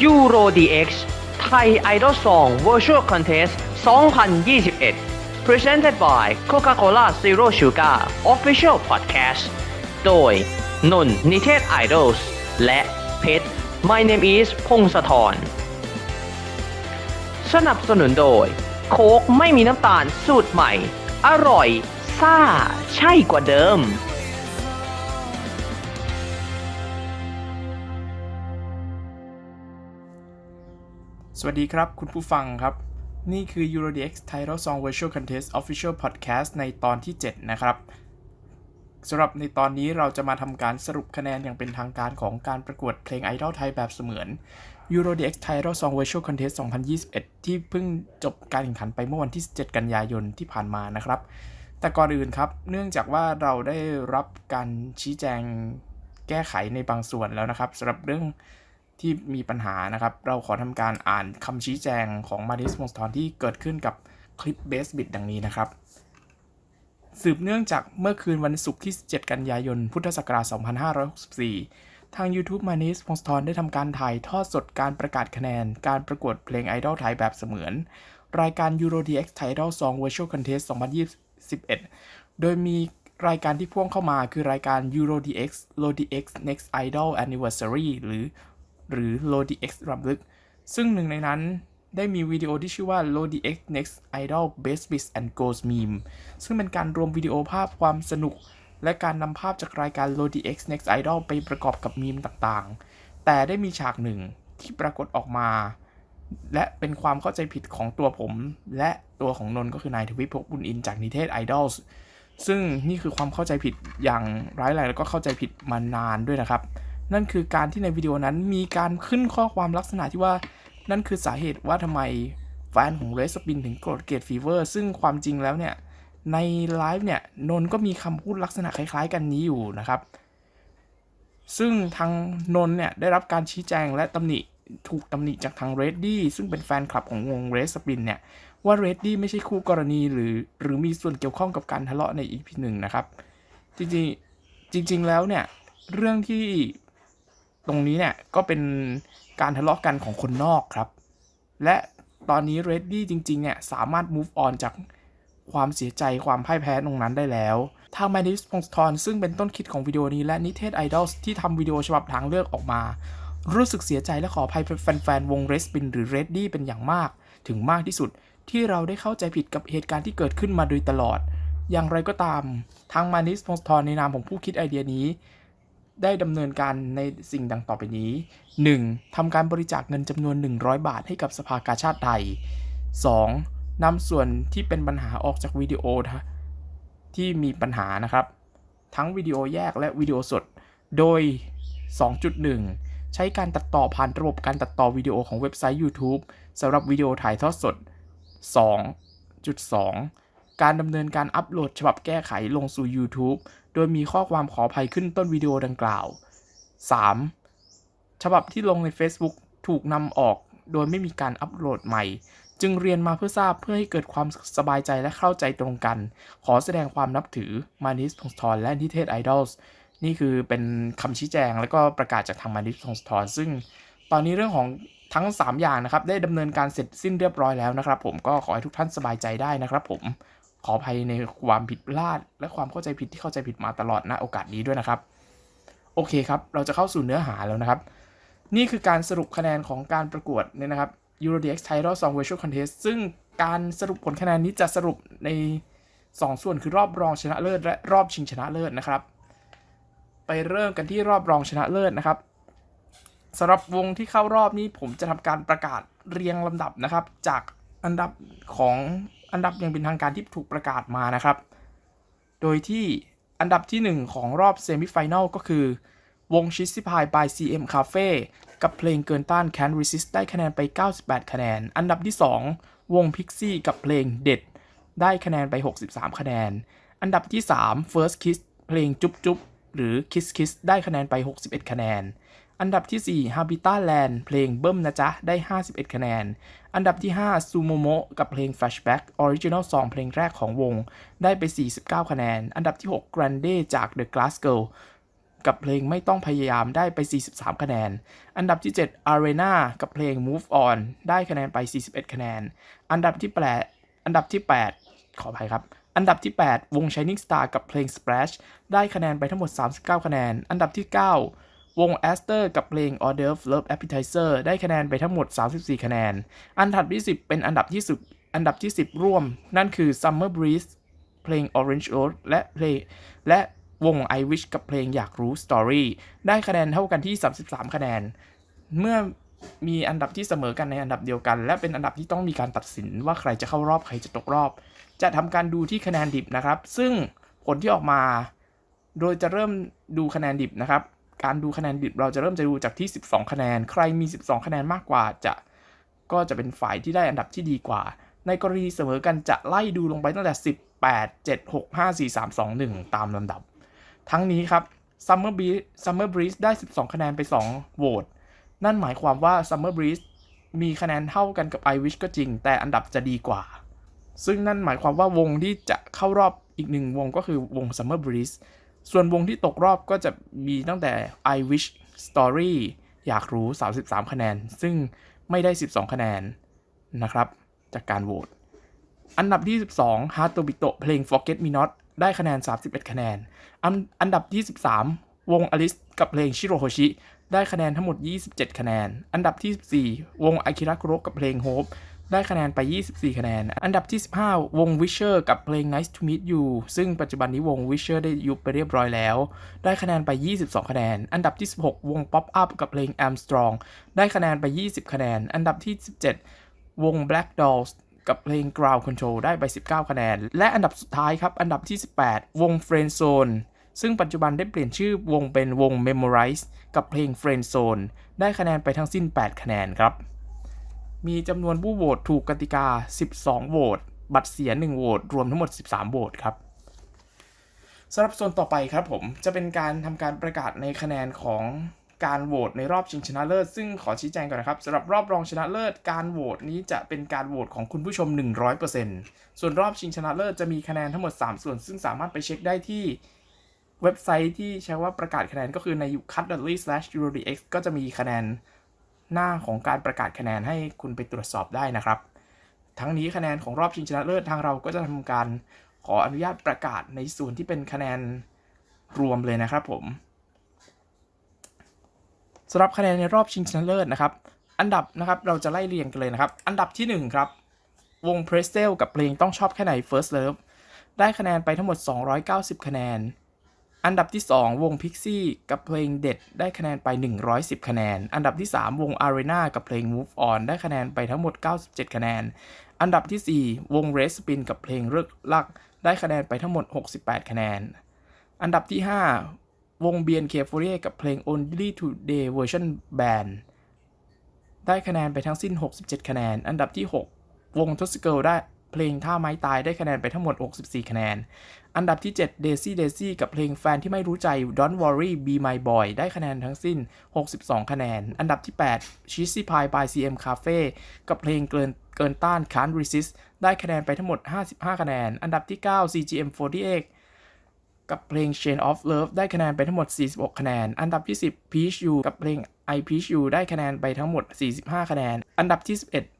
Euro DX Thai Idol Song Virtual Contest 2021 Presented by Coca-Cola Zero Sugar Official Podcast โดยนนนิเทศ Idols และเพชร My Name is พงศธรสนับสนุนโดย โค้กไม่มีน้ำตาลสูตรใหม่ อร่อย ซ่า ใช่กว่าเดิม สวัสดีครับ คุณผู้ฟังครับ นี่คือ EuroDX Title Song Virtual Contest Official Podcast ในตอนที่ 7 นะครับสำหรับในตอนนี้เราจะมาทำการสรุปคะแนนอย่างเป็นทางการของการประกวดเพลงไอดอลไทยแบบเสมือน EuroDX Title Song Virtual Contest 2021 ที่เพิ่งจบการแข่งขันไปเมื่อวันที่17กันยายนที่ผ่านมานะครับ แต่ก่อนอื่นครับ เนื่องจากว่าเราได้รับการชี้แจงแก้ไขในบางส่วนแล้วนะครับสำหรับเรื่อง ที่มีปัญหานะครับ เราขอทำการอ่านคำชี้แจงของมาริสมงสทอนที่เกิดขึ้นกับคลิปเบสบิ t ดังนี้นะครับ สืบเนื่องจากเมื่อคืนวันศุกร์ที่ 17 กันยายน พุทธศักราช 2564 ทาง YouTube มานิสพงศธรได้ทำการถ่ายทอดสดการประกาศคะแนน การประกวดเพลงไอดอลไทยแบบเสมือน รายการ Euro DX Tidal Song Virtual Contest 2021 โดยมีรายการที่พ่วงเข้ามาคือรายการ Euro DX LoDX Next Idol Anniversary หรือ หรือ LoDX รำลึก ซึ่งหนึ่งในนั้นได้มีวิดีโอที่ชื่อว่า LoDX Next Idol Best Bits and Goals Meme ซึ่งเป็นการรวมวิดีโอภาพความสนุก และการนำภาพจากรายการ LoDX Next Idol ไปประกอบกับมีมต่างๆ แต่ได้มีฉากหนึ่งที่ปรากฏออกมา และเป็นความเข้าใจผิดของตัวผม และตัวของนนท์ก็คือนายทวิภพบุญอินจากนิเทศ Idols ซึ่งนี่คือความเข้าใจผิดอย่างร้ายแรงแล้วก็เข้าใจผิดมานานด้วยนะครับ นั่นคือการที่ในวิดีโอนั้นมีการขึ้นข้อความลักษณะที่ว่า นั่นคือสาเหตุว่าทำไมแฟนของเรสปินถึงโกรธเกตฟีเวอร์ซึ่งความจริงแล้วเนี่ย ในไลฟ์เนี่ยนนท์ก็มีคำพูดลักษณะคล้ายๆ กันนี้อยู่นะครับ ซึ่งทางนนท์เนี่ยได้รับการชี้แจงและตำหนิถูกตำหนิจากทางเรดดี้ซึ่งเป็นแฟนคลับของวงเรสปินเนี่ย ว่าเรดดี้ไม่ใช่คู่กรณีหรือหรือมีส่วนเกี่ยวข้องกับการทะเลาะใน EP หนึ่งนะครับ จริงๆจริง ๆ แล้วเนี่ย เรื่องที่ ตรงนี้เนี่ยก็เป็นการทะเลาะกันของคนนอกครับ และตอนนี้เรดดี้จริงๆเนี่ยสามารถ move on จากความเสียใจความพ่ายแพ้ตรงนั้นได้แล้วทาง m a n i s p o n s t o n ซึ่งเป็นต้นคิดของวิดีโอนี้และนิเทศ Idols ที่ทำวิดีโอฉบับทางเลือกออกมา รู้สึกเสียใจและขออภัยแฟนๆวง r e s p i n หรือ r e d d y เป็นอย่างมาก ถึงมากที่สุดที่เราได้เข้าใจผิดกับเหตุการณ์ที่เกิดขึ้นมาโดยตลอด อย่างไรก็ตาม ทาง m a n i s p o n s t o n ในนามของผู้คิดไอเดียนี้ ได้ดำเนินการในสิ่งดังต่อไปนี้ 1. ทำการบริจาคเงินจำนวน 100 บาทให้กับสภากาชาติไทย 2. นำส่วนที่เป็นปัญหาออกจากวิดีโอที่มีปัญหานะครับ ทั้งวิดีโอแยกและวิดีโอสด โดย 2.1 ใช้การตัดต่อผ่านระบบการตัดต่อวิดีโอของเว็บไซต์ YouTube สำหรับวิดีโอถ่ายทอดสด 2.2 การดำเนินการอัปโหลดฉบับแก้ไขลงสู่ YouTube โดยมีข้อความขออภัยขึ้นต้นวิดีโอดังกล่าว 3. ฉบับที่ลงใน Facebook ถูกนำออกโดยไม่มีการอัปโหลดใหม่ จึงเรียนมาเพื่อทราบเพื่อให้เกิดความสบายใจและเข้าใจตรงกัน ขอแสดงความนับถือมานิสพงศธรและนิเทศ Idols นี่คือเป็นคำชี้แจงและก็ประกาศจากทางมานิสพงศธรซึ่งตอนนี้เรื่องของทั้ง 3 อย่างนะครับ ได้ดำเนินการเสร็จสิ้นเรียบร้อยแล้วนะครับ ผมก็ขอให้ทุกท่านสบายใจได้นะครับผม ขออภัยในความผิดพลาด และความเข้าใจผิดที่เข้าใจผิดมาตลอดณโอกาสนี้ด้วยนะครับ โอเคครับ เราจะเข้าสู่เนื้อหาแล้วนะครับ นี่คือการสรุปคะแนนของการประกวดเนี่ยนะครับ EuroDX Title Song Virtual Contest ซึ่งการสรุปผลคะแนนนี้จะสรุปใน 2 ส่วนคือรอบรองชนะเลิศและรอบชิงชนะเลิศนะครับ ไปเริ่มกันที่รอบรองชนะเลิศนะครับสำหรับวงที่เข้ารอบนี้ผมจะทำการประกาศเรียงลำดับนะครับ จากอันดับของ อันดับยังเป็นทางการที่ถูกประกาศมานะครับ โดยที่อันดับที่ 1 ของรอบเซมิไฟแนลก็คือ วงชิสซิพาย by CM Cafe กับเพลงเกินต้าน Can't Resist ได้คะแนนไป 98 คะแนน อันดับที่ 2 วง Pixie กับเพลงเด็ด ได้คะแนนไป 63 คะแนน อันดับที่ 3 First Kiss เพลงจุ๊บจุ๊บหรือ Kiss Kiss ได้คะแนนไป 61 คะแนน อันดับที่ 4 Habita Land เพลงเบิ้มนะจ๊ะ ได้ 51 คะแนน อันดับที่ 5 Sumomo กับเพลง Flashback Original Song เพลงแรกของวง ได้ไป 49 คะแนน อันดับที่ 6 Grande จาก The Glass Girl กับเพลงไม่ต้องพยายามได้ไป 43 คะแนน อันดับที่ 7 Arena กับเพลง Move On ได้คะแนนไป 41 คะแนน อันดับที่8อันดับที่ 8 ขออภัยครับ อันดับที่ 8 วง Shining Star กับเพลง Splash ได้คะแนนไปทั้งหมด 39 คะแนน อันดับที่ 9 วง Aster กับเพลง Order of Love Appetizer ได้คะแนนไปทั้งหมด 34 คะแนน อันดับที่ 10 เป็นอันดับที่สุดอันดับที่ 10 ร่วม นั่นคือ Summer Breeze เพลง Orange Road และเพลงและวง I Wish กับเพลงอยากรู้ Story ได้คะแนนเท่ากันที่ 33 คะแนน เมื่อมีอันดับที่เสมอกันในอันดับเดียวกัน และเป็นอันดับที่ต้องมีการตัดสินว่าใครจะเข้ารอบใครจะตกรอบ จะทำการดูที่คะแนนดิบนะครับ ซึ่งผลที่ออกมา โดยจะเริ่มดูคะแนนดิบนะครับ การดูคะแนนดิบเราจะเริ่มจะดูจากที่ 12 คะแนน ใครมี 12 คะแนนมากกว่าจะก็จะเป็นฝ่ายที่ได้อันดับที่ดีกว่า ในกรณีเสมอกันจะไล่ดูลงไปตั้งแต่ 18 7 6 5 4 3 2 1 ตามลำดับ ทั้งนี้ครับ Summer Breeze Summer Breeze ได้ 12 คะแนนไป 2 โหวต นั่นหมายความว่า Summer Breeze มีคะแนนเท่ากันกับ I Wish ก็จริง แต่อันดับจะดีกว่า ซึ่งนั่นหมายความว่าวงที่จะเข้ารอบอีกหนึ่งวงก็คือวง Summer Breeze ส่วนวงที่ตกรอบก็จะมีตั้งแต่ I Wish Story อยากรู้ 33 คะแนน ซึ่งไม่ได้ 12 คะแนนนะครับ จากการโหวต อันดับที่ 12 Hard to b i t o เพลง Forget Me Not ได้คะแนน 31 คะแนน อันอันดับที่ 13 วง Alice กับเพลง Shirohoshi ได้คะแนนทั้งหมด 27 คะแนน อันดับที่ 14 วง Akira Kuro กับเพลง Hope ได้คะแนนไป 24 คะแนน อันดับที่ 15 วง Wisher กับเพลง Nice to Meet You ซึ่งปัจจุบันนี้วง Wisher ได้ยุบไปเรียบร้อยแล้ว ได้คะแนนไป 22 คะแนน อันดับที่ 16 วง Pop Up กับเพลง Armstrong ได้คะแนนไป 20 คะแนน อันดับที่ 17 วง Black Dolls กับเพลง Ground Control ได้ไป 19 คะแนน และอันดับสุดท้ายครับ อันดับที่ 18 วง Friend Zone ซึ่งปัจจุบันได้เปลี่ยนชื่อวงเป็นวง Memorize กับเพลง Friend Zone ได้คะแนนไปทั้งสิ้น 8 คะแนนครับ มีจำนวนผู้โหวตถูกกติกา 12 โหวต บัตรเสีย 1 โหวต รวมทั้งหมด 13 โหวตครับสำหรับโซนต่อไปครับผม จะเป็นการทำการประกาศในคะแนนของการโหวตในรอบชิงชนะเลิศ ซึ่งขอชี้แจงก่อนนะครับสำหรับรอบรองชนะเลิศ การโหวตนี้จะเป็นการโหวตของคุณผู้ชม 100%ส่วนรอบชิงชนะเลิศจะมีคะแนนทั้งหมด 3 ส่วน ซึ่งสามารถไปเช็คได้ที่ เว็บไซต์ที่ใช้ว่าประกาศคะแนนก็คือใน cut.ly/eurodx ก็จะมีคะแนนหน้าของการประกาศคะแนนให้คุณไปตรวจสอบได้นะครับ ทั้งนี้คะแนนของรอบชิงชนะเลิศทางเราก็จะทำการขออนุญาตประกาศในส่วนที่เป็นคะแนนรวมเลยนะครับผมสำหรับคะแนนในรอบชิงชนะเลิศนะครับ อันดับนะครับเราจะไล่เรียงกันเลยนะครับ อันดับที่1ครับ วง p r e s t e l กับเพลงต้องชอบแค่ไหน First Love ได้คะแนนไปทั้งหมด 290 คะแนน อันดับที่ 2 วง Pixie กับเพลงเด็ดได้คะแนนไป 110 คะแนน อันดับที่ 3 วง Arena กับเพลง Move On ได้คะแนนไปทั้งหมด 97 คะแนน อันดับที่ 4 วง r e Spin กับเพลงเลิกลัก ได้คะแนนไปทั้งหมด 68 คะแนน อันดับที่ 5 วง BNK48 กับเพลง Only Today Version Band ได้คะแนนไปทั้งสิ้น 67 คะแนน อันดับที่ 6 วง t o s c i l ได้ เพลงท่าไม้ตายได้คะแนนไปทั้งหมด 64 คะแนน อันดับที่ 7 Daisy Daisy กับเพลงแฟนที่ไม่รู้ใจ Don't Worry Be My Boy ได้คะแนนทั้งสิ้น 62 คะแนน อันดับที่ 8 Cheesy Pie by CM Cafe กับเพลงเกินเกินต้าน Can't Resist ได้คะแนนไปทั้งหมด 55 คะแนน อันดับที่ 9 CGM48 กับเพลง Chain of Love ได้คะแนนไปทั้งหมด 46 คะแนน อันดับที่ 10 Peach You กับเพลง I Peach You ได้คะแนนไปทั้งหมด 45 คะแนน อันดับที่ 11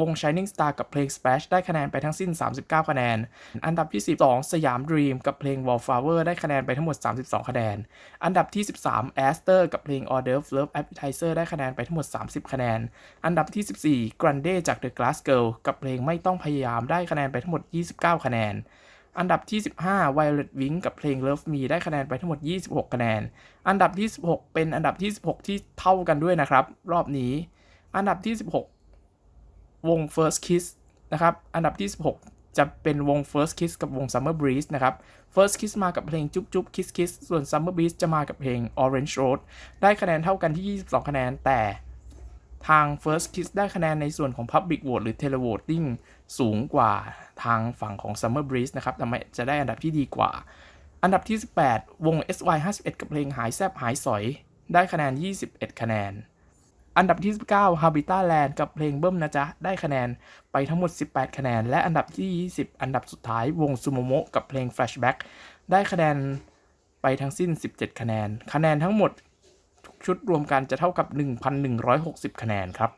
วง Shining Star กับเพลง Splash ได้คะแนนไปทั้งสิ้น 39 คะแนน อันดับที่ 12 สยาม Dream กับเพลง Wallflower ได้คะแนนไปทั้งหมด 32 คะแนน อันดับที่ 13 Aster กับเพลง Order of Love Appetizer ได้คะแนนไปทั้งหมด 30 คะแนน อันดับที่ 14 Grande จาก The Glass Girl กับเพลงไม่ต้องพยายามได้คะแนนไปทั้งหมด 29 คะแนนอันดับที่ 15 Violet Wing กับเพลง Love Me ได้คะแนนไปทั้งหมด 26 คะแนน อันดับที่ 16 เป็นอันดับที่ 16 ที่เท่ากันด้วยนะครับ รอบนี้ อันดับที่ 16 วง First Kiss นะครับ อันดับที่ 16 จะเป็นวง First Kiss กับวง Summer Breeze นะครับ First Kiss มากับเพลงจุ๊บจุ๊บ Kiss Kiss ส่วน Summer Breeze จะมากับเพลง Orange Road ได้คะแนนเท่ากันที่ 22 คะแนน แต่ทาง First Kiss ได้คะแนนในส่วนของ Public Vote หรือ Televoting สูงกว่าทางฝั่งของ Summer Breeze นะครับทำให้จะได้อันดับที่ดีกว่า อันดับที่ 18 วง SY 51 กับเพลงหายแซบหายสอย ได้คะแนน 21 คะแนน อันดับที่ 19 Habita Land กับเพลงเบิ้มนะจ๊ะ ได้คะแนนไปทั้งหมด 18 คะแนน และอันดับที่ 20 อันดับสุดท้ายวง Sumomo กับเพลง Flashback ได้คะแนนไปทั้งสิ้น 17 คะแนน คะแนนทั้งหมดทุกชุดรวมกันจะเท่ากับ 1,160 คะแนนครับ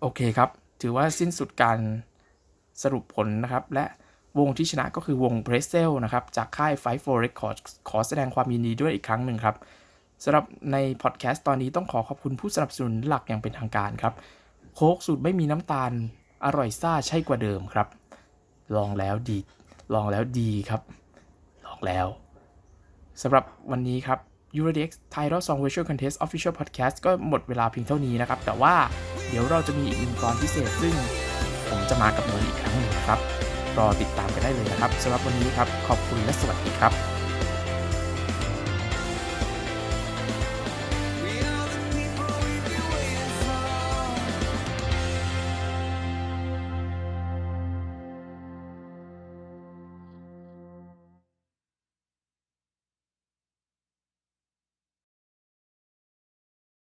โอเคครับ ถือว่าสิ้นสุดการสรุปผลนะครับ และวงที่ชนะก็คือวง b r e s e l นะครับ จากค่าย Five Four Records ขอแสดงความยินดีด้วยอีกครั้งหนึ่งครับ สำหรับในพอดแคสต์ตอนนี้ต้องขอขอบคุณผู้สนับสนุนหลักอย่างเป็นทางการครับ โค้กสูตรไม่มีน้ำตาลอร่อยซ่าใช่กว่าเดิมครับ ลองแล้วดี ลองแล้วดีครับ ลองแล้วสำหรับวันนี้ครับ Eurodex Title Song Virtual Contest Official Podcast ก็หมดเวลาเพียงเท่านี้นะครับ แต่ว่าเดี๋ยวเราจะมีอีกหนึ่งตอนพิเศษซึ่งผมจะมากับนนอีกครั้งหนึ่งครับ รอติดตามกันได้เลยนะครับสำหรับวันนี้ครับ ขอบคุณและสวัสดีครับ